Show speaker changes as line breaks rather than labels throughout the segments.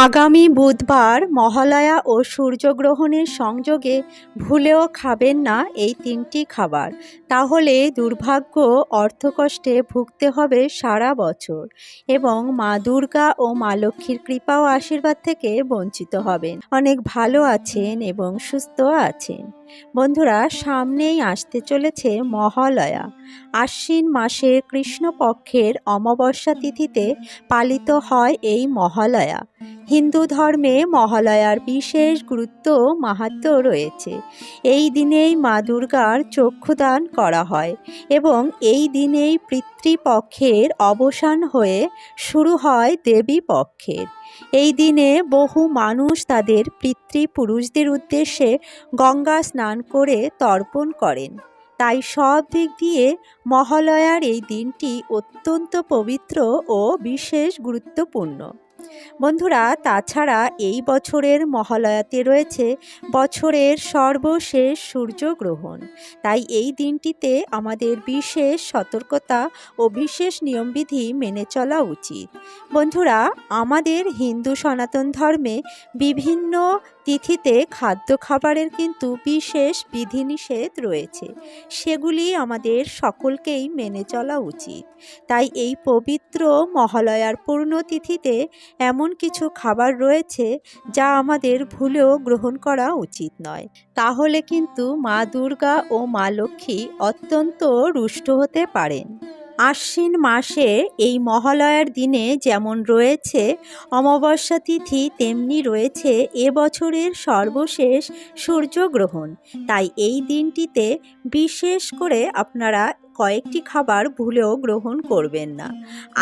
আগামী বুধবার মহালয়া ও সূর্যগ্রহণের সংযোগে ভুলেও খাবেন না এই তিনটি খাবার। তাহলে দুর্ভাগ্য, অর্থকষ্টে ভুগতে হবে সারা বছর এবং মা দুর্গা ও মা লক্ষ্মীর কৃপা ও আশীর্বাদ থেকে বঞ্চিত হবেন। অনেক ভালো আছেন এবং সুস্থ আছেন। বন্ধুরা, সামনেই আসতে চলেছে মহালয়া। আশ্বিন মাসের কৃষ্ণপক্ষের অমাবস্যা তিথিতে পালিত হয় এই মহালয়া। হিন্দু ধর্মে মহালয়ার বিশেষ গুরুত্ব, মাহাত্ম রয়েছে। এই দিনেই মা দুর্গার চক্ষুদান করা হয় এবং এই দিনেই পিতৃপক্ষের অবসান হয়ে শুরু হয় দেবী পক্ষের। এই দিনে বহু মানুষ তাদের পিতৃপুরুষদের উদ্দেশ্যে গঙ্গা স্নান করে তর্পণ করেন। তাই সব দিক দিয়ে মহালয়ার এই দিনটি অত্যন্ত পবিত্র ও বিশেষ গুরুত্বপূর্ণ। বন্ধুরা, তাছাড়া এই বছরের মহালয়াতে রয়েছে বছরের সর্বশেষ সূর্যগ্রহণ। তাই এই দিনটিতে আমাদের বিশেষ সতর্কতা ও বিশেষ নিয়মবিধি মেনে চলা উচিত। বন্ধুরা, আমাদের হিন্দু সনাতন ধর্মে বিভিন্ন তিথিতে খাদ্য খাবারের কিন্তু বিশেষ বিধিনিষেধ রয়েছে। সেগুলি আমাদের সকলকেই মেনে চলা উচিত। তাই এই পবিত্র মহালয়ার পূর্ণ তিথিতে এমন কিছু খাবার রয়েছে যা আমাদের ভুলেও গ্রহণ করা উচিত নয়। তাহলে কিন্তু মা দুর্গা ও মা লক্ষ্মী অত্যন্ত রুষ্ট হতে পারেন। আশ্বিন মাসে এই মহালয়ার দিনে যেমন রয়েছে অমাবস্যা তিথি, তেমনি রয়েছে এবছরের সর্বশেষ সূর্যগ্রহণ। তাই এই দিনটিতে বিশেষ করে আপনারা কয়েকটি খাবার ভুলেও গ্রহণ করবেন না।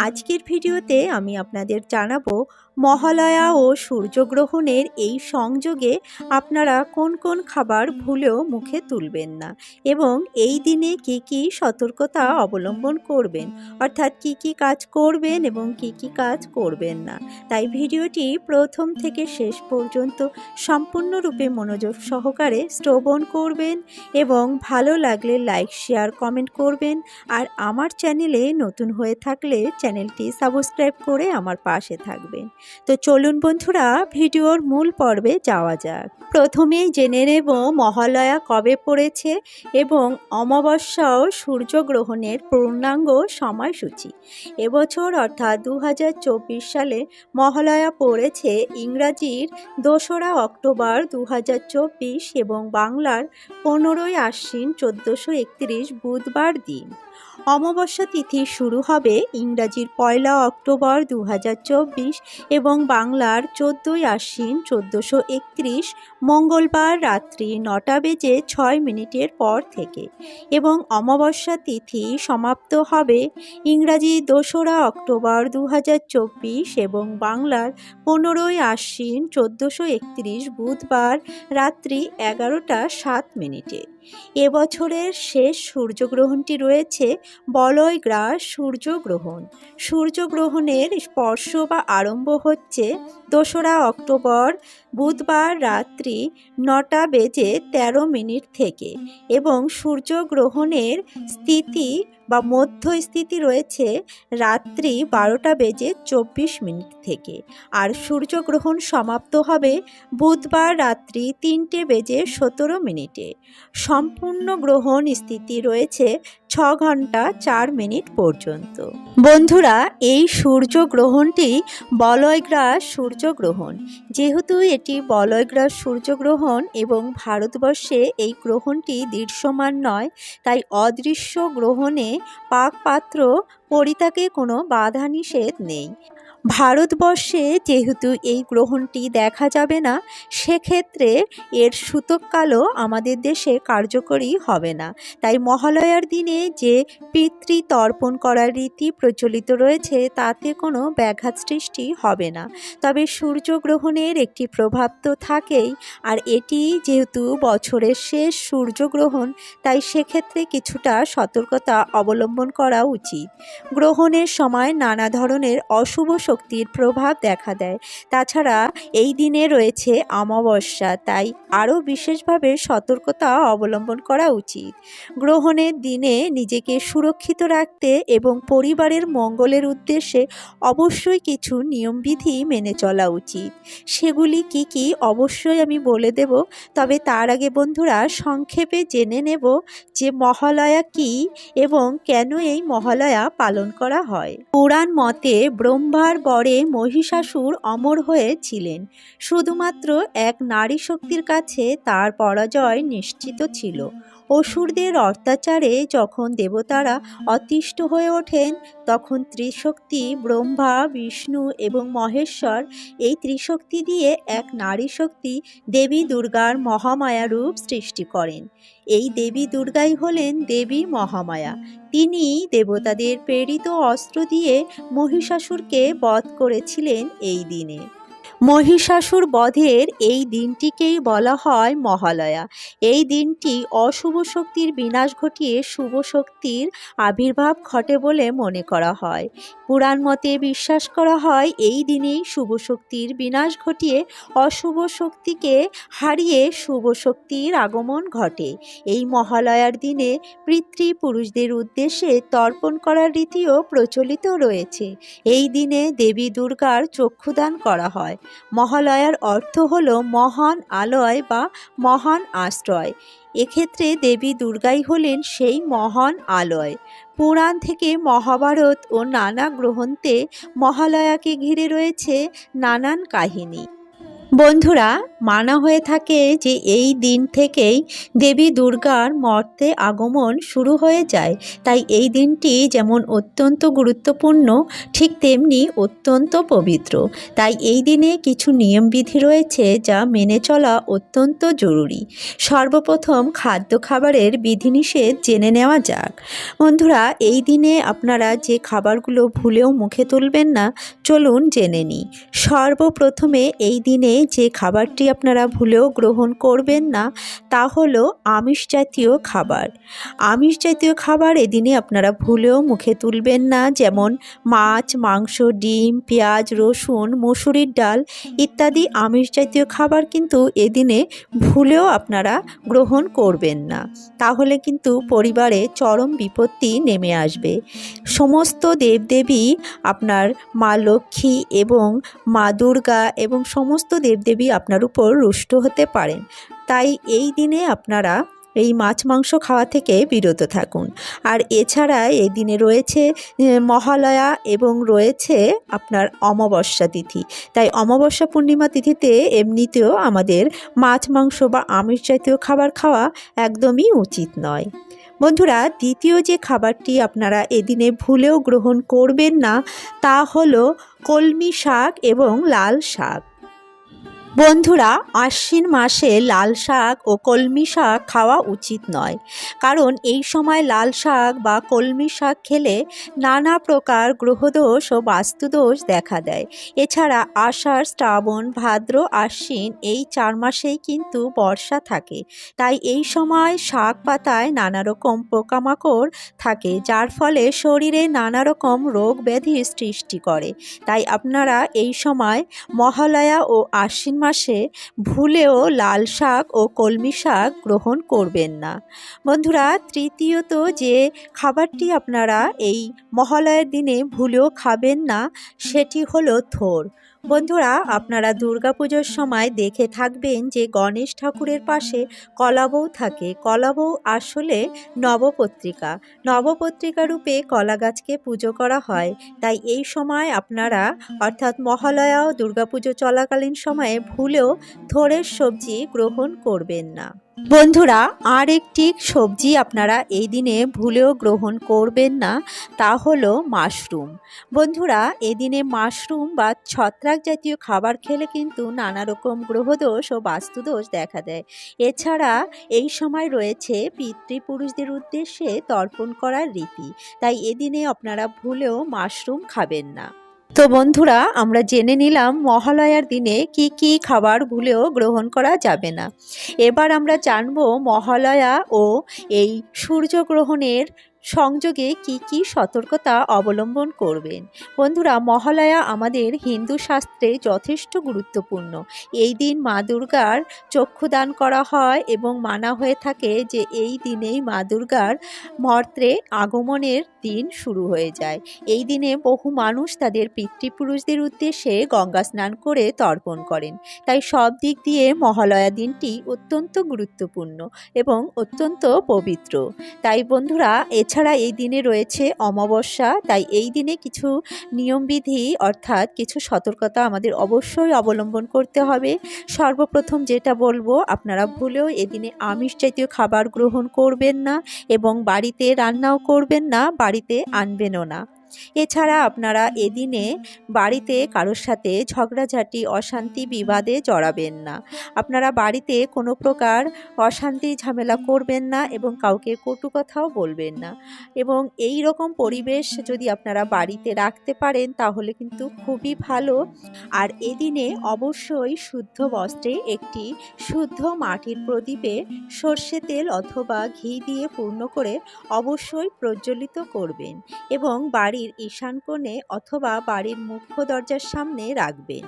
আজকের ভিডিওতে আমি আপনাদের জানাব মহালয়া ও সূর্যগ্রহণের এই সংযোগে আপনারা কোন কোন খাবার ভুলেও মুখে তুলবেন না এবং এই দিনে কি কি সতর্কতা অবলম্বন করবেন, অর্থাৎ কি কি কাজ করবেন এবং কি কি কাজ করবেন না। তাই ভিডিওটি প্রথম থেকে শেষ পর্যন্ত সম্পূর্ণরূপে মনোযোগ সহকারে শ্রবণ করবেন এবং ভালো লাগলে লাইক, শেয়ার, কমেন্ট করবেন আর আমার চ্যানেলে নতুন হয়ে থাকলে চ্যানেলটি সাবস্ক্রাইব করে আমার পাশে থাকবেন। তো চলুন বন্ধুরা, ভিডিওর মূল পর্বে যাওয়া যাক। প্রথমেই জেনে নেব মহালয়া কবে পড়েছে এবং অমাবস্যা ও সূর্যগ্রহণের পূর্ণাঙ্গ সময়সূচি। এবছর অর্থাৎ দু হাজার চব্বিশ সালে মহালয়া পড়েছে ইংরাজির দোসরা অক্টোবর দু হাজার চব্বিশ এবং বাংলার পনেরোই আশ্বিন চোদ্দোশো বুধবার দিন। অমাবস্যা তিথি শুরু হবে ইংরাজির পয়লা অক্টোবর দু হাজার চব্বিশ এবং বাংলার চোদ্দোই আশ্বিন চোদ্দোশো একত্রিশ মঙ্গলবার রাত্রি নটা বেজে ছয় মিনিটের পর থেকে এবং অমাবস্যা তিথি সমাপ্ত হবে ইংরাজি দোসরা অক্টোবর দু হাজার চব্বিশ এবং বাংলার পনেরোই আশ্বিন চোদ্দোশো একত্রিশ বুধবার রাত্রি এগারোটা সাত মিনিটে। এবছরের শেষ সূর্যগ্রহণটি রয়েছে বলয় গ্রাস সূর্যগ্রহণ। সূর্যগ্রহণের স্পর্শ বা আরম্ভ হচ্ছে দোসরা অক্টোবর বুধবার রাত্রি নটা বেজে ১৩ মিনিট থেকে এবং সূর্যগ্রহণের স্থিতি বা মধ্যস্থিতি রয়েছে রাত্রি বারোটা বেজে চব্বিশ মিনিট থেকে। আর সূর্যগ্রহণ সমাপ্ত হবে বুধবার রাত্রি তিনটে বেজে সতেরো মিনিটে। সম্পূর্ণ গ্রহণ স্থিতি রয়েছে ছ ঘণ্টা চার মিনিট পর্যন্ত। বন্ধুরা, এই সূর্যগ্রহণটি বলয়গ্রাস সূর্যগ্রহণ। যেহেতু এটি বলয়গ্রাস সূর্যগ্রহণ এবং ভারতবর্ষে এই গ্রহণটি দৃশ্যমান নয়, তাই অদৃশ্য গ্রহণে পাকপাত্র পরিত্যাগে কোনো বাধা নিষেধ নেই। ভারতবর্ষে যেহেতু এই গ্রহণটি দেখা যাবে না, সেক্ষেত্রে এর সূতককালও আমাদের দেশে কার্যকরী হবে না। তাই মহালয়ার দিনে যে পিতৃ তর্পণ করার রীতি প্রচলিত রয়েছে, তাতে কোনো ব্যাঘাত সৃষ্টি হবে না। তবে সূর্যগ্রহণের একটি প্রভাব তো থাকেই, আর এটি যেহেতু বছরের শেষ সূর্যগ্রহণ, তাই সেক্ষেত্রে কিছুটা সতর্কতা অবলম্বন করা উচিত। গ্রহণের সময় নানা ধরনের অশুভ শক্তির প্রভাব দেখা দেয়। তাছাড়া এই দিনে রয়েছে অমাবস্যা, তাই আরও বিশেষভাবে সতর্কতা অবলম্বন করা উচিত। গ্রহণের দিনে নিজেকে সুরক্ষিত রাখতে এবং পরিবারের মঙ্গলের উদ্দেশ্যে অবশ্যই কিছু নিয়মবিধি মেনে চলা উচিত। সেগুলি কি কি অবশ্যই আমি বলে দেব, তবে তার আগে বন্ধুরা সংক্ষেপে জেনে নেব যে মহালয়া কি এবং কেন এই মহালয়া পালন করা হয়। পুরাণ মতে ব্রহ্মার বরে মহিষাসুর অমর হয়েছিলেন। শুধুমাত্র এক নারী শক্তির কাছে তার পরাজয় নিশ্চিত ছিল। অসুরদের অত্যাচারে যখন দেবতারা অতিষ্ঠ হয়ে ওঠেন, তখন ত্রিশক্তি, ব্রহ্মা, বিষ্ণু এবং মহেশ্বর এই ত্রিশক্তি দিয়ে এক নারী শক্তি দেবী দুর্গার মহামায়া রূপ সৃষ্টি করেন। এই দেবী দুর্গাই হলেন দেবী মহামায়া। তিনি দেবতাদের প্রেরিত অস্ত্র দিয়ে মহিষাসুরকে বধ করেছিলেন এই দিনে। মহিষাসুর বধের এই দিনটিকেই বলা হয় মহালয়া। এই দিনটি অশুভ শক্তির বিনাশ ঘটিয়ে শুভ শক্তির আবির্ভাব ঘটে বলে মনে করা হয়। পুরাণ মতে বিশ্বাস করা হয়, এই দিনেই শুভ শক্তির বিনাশ ঘটিয়ে অশুভ শক্তিকে হারিয়ে শুভ শক্তির আগমন ঘটে। এই মহালয়ার দিনে পিতৃপুরুষদের উদ্দেশ্যে তর্পণ করার রীতিও প্রচলিত রয়েছে। এই দিনে দেবী দুর্গার চক্ষুদান করা হয়। মহালয়ার অর্থ হল মহান আলয় বা মহান আশ্রয়। এক্ষেত্রে দেবী দুর্গাই হলেন সেই মহান আলয়। পুরাণ থেকে মহাভারত ও নানা গ্রন্থে মহালয়াকে ঘিরে রয়েছে নানান কাহিনী। বন্ধুরা, মানা হয়ে থাকে যে এই দিন থেকেই দেবী দুর্গার মর্তে আগমন শুরু হয়ে যায়। তাই এই দিনটি যেমন অত্যন্ত গুরুত্বপূর্ণ, ঠিক তেমনি অত্যন্ত পবিত্র। তাই এই দিনে কিছু নিয়মবিধি রয়েছে যা মেনে চলা অত্যন্ত জরুরি। সর্বপ্রথম খাদ্য খাবারের বিধিনিষেধ জেনে নেওয়া যাক। বন্ধুরা, এই দিনে আপনারা যে খাবারগুলো ভুলেও মুখে তুলবেন না, চলুন জেনে নিই। সর্বপ্রথমে এই দিনে যে খাবারটি আপনারা ভুলেও গ্রহণ করবেন না, তা হলো আমিষ জাতীয় খাবার। আমিষ জাতীয় খাবার এদিনে আপনারা ভুলেও মুখে তুলবেন না, যেমন মাছ, মাংস, ডিম, পেঁয়াজ, রসুন, মসুরির ডাল ইত্যাদি আমিষ জাতীয় খাবার কিন্তু এদিনে ভুলেও আপনারা গ্রহণ করবেন না। তাহলে কিন্তু পরিবারে চরম বিপত্তি নেমে আসবে। সমস্ত দেবদেবী আপনার মা লক্ষ্মী এবং মা দুর্গা এবং সমস্ত দেবদেবী আপনার উপর রুষ্ট হতে পারেন। তাই এই দিনে আপনারা এই মাছ মাংস খাওয়া থেকে বিরত থাকুন। আর এছাড়া এই দিনে রয়েছে মহালয়া এবং রয়েছে আপনার অমাবস্যা তিথি। তাই অমাবস্যা পূর্ণিমা তিথিতে এমনিতেও আমাদের মাছ মাংস বা আমিষ জাতীয় খাবার খাওয়া একদমই উচিত নয়। বন্ধুরা, দ্বিতীয় যে খাবারটি আপনারা এদিনে ভুলেও গ্রহণ করবেন না, তা হলো কলমি শাক এবং লাল শাক। বন্ধুরা, আশ্বিন মাসে লাল শাক ও কলমি শাক খাওয়া উচিত নয়। কারণ এই সময় লাল শাক বা কলমি শাক খেলে নানা প্রকার গ্রহদোষ ও বাস্তুদোষ দেখা দেয়। এছাড়া আষাঢ়, শ্রাবণ, ভাদ্র, আশ্বিন এই চার মাসেই কিন্তু বর্ষা থাকে। তাই এই সময় শাক পাতায় নানা রকম পোকামাকড় থাকে, যার ফলে শরীরে নানা রকম রোগ ব্যাধির সৃষ্টি করে। তাই আপনারা এই সময় মহালয়া ও আশ্বিন মাসে ভুলেও লাল শাক ও কলমি শাক গ্রহণ করবেন না। বন্ধুরা, তৃতীয়ত যে খাবারটি আপনারা এই মহালয়ের দিনে ভুলেও খাবেন না, সেটি হলো থোর। বন্ধুরা, আপনারা দুর্গাপুজোর সময় দেখে থাকবেন যে গণেশ ঠাকুরের পাশে কলাবৌ থাকে। কলাবৌ আসলে নবপত্রিকা। নবপত্রিকা রূপে কলা গাছকে পুজো করা হয়। তাই এই সময় আপনারা, অর্থাৎ মহালয়া ও দুর্গাপুজো চলাকালীন সময়ে ভুলেও থোড়ের সবজি গ্রহণ করবেন না। বন্ধুরা, আর একটি সবজি আপনারা এই দিনে ভুলেও গ্রহণ করবেন না, তা হলো মাশরুম। বন্ধুরা এদিনে মাশরুম বা ছত্রাক জাতীয় খাবার খেলে কিন্তু নানা রকম গ্রহদোষ ও বাস্তুদোষ দেখা দেয়। এছাড়া এই সময় রয়েছে পিতৃপুরুষদের উদ্দেশ্যে তর্পণ করার রীতি। তাই এদিনে আপনারা ভুলেও মাশরুম খাবেন না। তো বন্ধুরা, আমরা জেনে নিলাম মহালয়ার দিনে কি কি খাবার ভুলেও গ্রহণ করা যাবে না। এবার আমরা জানব মহালয়া ও এই সূর্যগ্রহণের সংযোগে কি কি সতর্কতা অবলম্বন করবেন? বন্ধুরা, মহালয়া আমাদের হিন্দু শাস্ত্রে যথেষ্ট গুরুত্বপূর্ণ। এই দিন মা দুর্গার চক্ষুদান করা হয় এবং মানা হয়ে থাকে যে এই দিনেই মা দুর্গার মর্ত্রে আগমনের দিন শুরু হয়ে যায়। এই দিনে বহু মানুষ তাদের পিতৃপুরুষদের উদ্দেশ্যে গঙ্গা স্নান করে তর্পণ করেন। তাই সব দিক দিয়ে মহালয়া দিনটি অত্যন্ত গুরুত্বপূর্ণ এবং অত্যন্ত পবিত্র। তাই বন্ধুরা এছাড়া এই দিনে রয়েছে অমাবস্যা, তাই এই দিনে কিছু নিয়মবিধি অর্থাৎ কিছু সতর্কতা আমাদের অবশ্যই অবলম্বন করতে হবে। সর্বপ্রথম যেটা বলব, আপনারা ভুলেও এদিনে আমিষ জাতীয় খাবার গ্রহণ করবেন না এবং বাড়িতে রান্নাও করবেন না, বাড়িতে আনবেনও না। এছাড়া আপনারা এদিনে বাড়িতে কারোর সাথে ঝগড়াঝাটি, অশান্তি, বিবাদে জড়াবেন না। আপনারা বাড়িতে কোনো প্রকার অশান্তি, ঝামেলা করবেন না এবং কাউকে কটু কথাও বলবেন না। এবং এই রকম পরিবেশ যদি আপনারা বাড়িতে রাখতে পারেন, তাহলে কিন্তু খুবই ভালো। আর এদিনে অবশ্যই শুদ্ধ বস্ত্রে একটি শুদ্ধ মাটির প্রদীপে সর্ষে তেল অথবা ঘি দিয়ে পূর্ণ করে অবশ্যই প্রজ্বলিত করবেন। এবং বাড়ি বাড়ির ঈশান কোণে অথবা বাড়ির মুখ্য দরজার সামনে রাখবেন।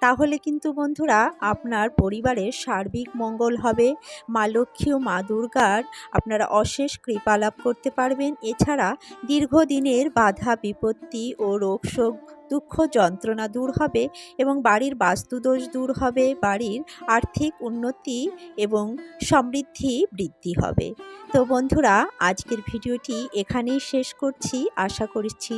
তাহলে কিন্তু বন্ধুরা আপনার পরিবারের সার্বিক মঙ্গল হবে। মা লক্ষ্মী ও মা দুর্গার আপনারা অশেষ কৃপা লাভ করতে পারবেন। এছাড়া দীর্ঘদিনের বাধা, বিপত্তি ও রোগশোক দুঃখ যন্ত্রণা দূর হবে এবং বাড়ির বাস্তুদোষ দূর হবে, বাড়ির আর্থিক উন্নতি এবং সমৃদ্ধি বৃদ্ধি হবে। তো বন্ধুরা, আজকের ভিডিওটি এখানেই শেষ করছি। আশা করছি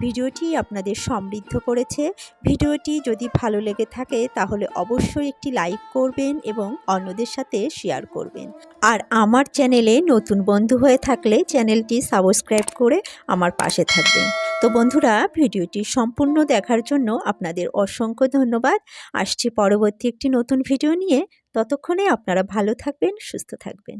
ভিডিওটি আপনাদের সমৃদ্ধ করেছে। ভিডিওটি যদি ভালো লেগে থাকে, তাহলে অবশ্যই একটি লাইক করবেন এবং অন্যদের সাথে শেয়ার করবেন। আর আমার চ্যানেলে নতুন বন্ধু হয়ে থাকলে চ্যানেলটি সাবস্ক্রাইব করে আমার পাশে থাকবেন। তো বন্ধুরা, ভিডিওটি সম্পূর্ণ দেখার জন্য আপনাদের অসংখ্য ধন্যবাদ। আসছি পরবর্তী একটি নতুন ভিডিও নিয়ে। ততক্ষণে আপনারা ভালো থাকবেন, সুস্থ থাকবেন।